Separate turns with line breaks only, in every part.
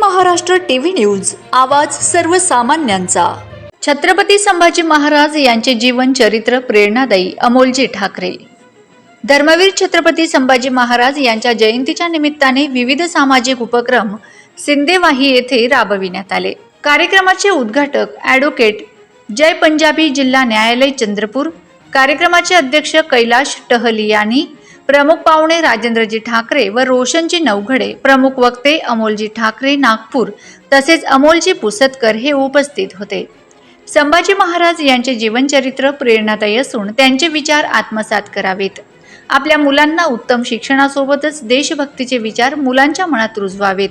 Maharashtra TV news. आवाज सर्वसामान्यांचा. छत्रपती संभाजी महाराज यांचे जीवन चरित्र प्रेरणादायी अमोलजी ठाकरे. धर्मवीर छत्रपती संभाजी महाराज यांच्या जयंतीच्या निमित्ताने विविध सामाजिक उपक्रम सिंदेवाही येथे राबविण्यात आले. कार्यक्रमाचे उद्घाटक ॲडव्होकेट जय पंजाबी जिल्हा न्यायालय चंद्रपूर कार्यक्रमाचे अध्यक्ष कैलाश टहलियानी प्रमुख पाहुणे राजेंद्रजी ठाकरे व रोशनजी नवघडे प्रमुख वक्ते अमोलजी ठाकरे नागपूर तसेच अमोलजी पुसतकर हे उपस्थित होते. संभाजी महाराज यांचे जीवनचरित्र प्रेरणादायी असून त्यांचे विचार आत्मसात करावेत. आपल्या मुलांना उत्तम शिक्षणासोबतच देशभक्तीचे विचार मुलांच्या मनात रुजवावेत.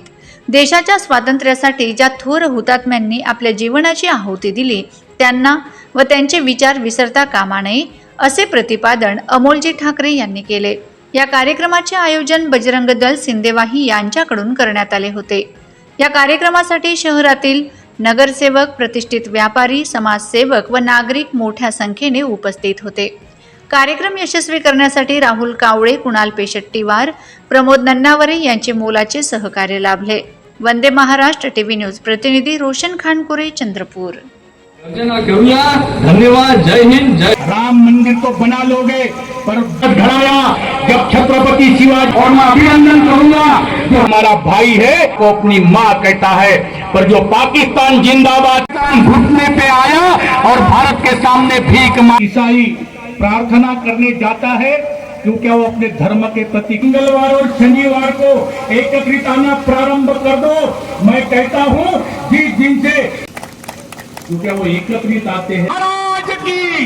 देशाच्या स्वातंत्र्यासाठी ज्या थोर हुतात्म्यांनी आपल्या जीवनाची आहुती दिली त्यांना व त्यांचे विचार विसरता कामा नये असे प्रतिपादन अमोलजी ठाकरे यांनी केले. या कार्यक्रमाचे आयोजन बजरंग दल सिंदेवाही यांच्याकडून करण्यात आले होते. या कार्यक्रमासाठी शहरातील नगरसेवक प्रतिष्ठित व्यापारी समाजसेवक व नागरिक मोठ्या संख्येने उपस्थित होते. कार्यक्रम यशस्वी करण्यासाठी राहुल कावळे कुणाल पेशट्टीवार प्रमोद नन्नावरे यांचे मोलाचे सहकार्य लाभले. वंदे महाराष्ट्र टीव्ही न्यूज प्रतिनिधी रोशन खानपुरे चंद्रपूर.
धन्यवाद. जय हिंद. जय
राम मंदिर बना लोगे, पर घड़ाया जब छत्रपति शिवाजी और मैं अभिनंदन करूँगा, जो हमारा भाई है, वो अपनी माँ कहता है, पर जो पाकिस्तान जिंदाबाद घुटने पे आया और भारत के सामने भीख ईसाई प्रार्थना करने जाता है, क्योंकि वो अपने धर्म के प्रति मंगलवार और शनिवार को एकत्रित आना प्रारंभ कर दो। मैं कहता हूँ, जिस दिन से क्योंकि वो एकत्रित आते हैं। की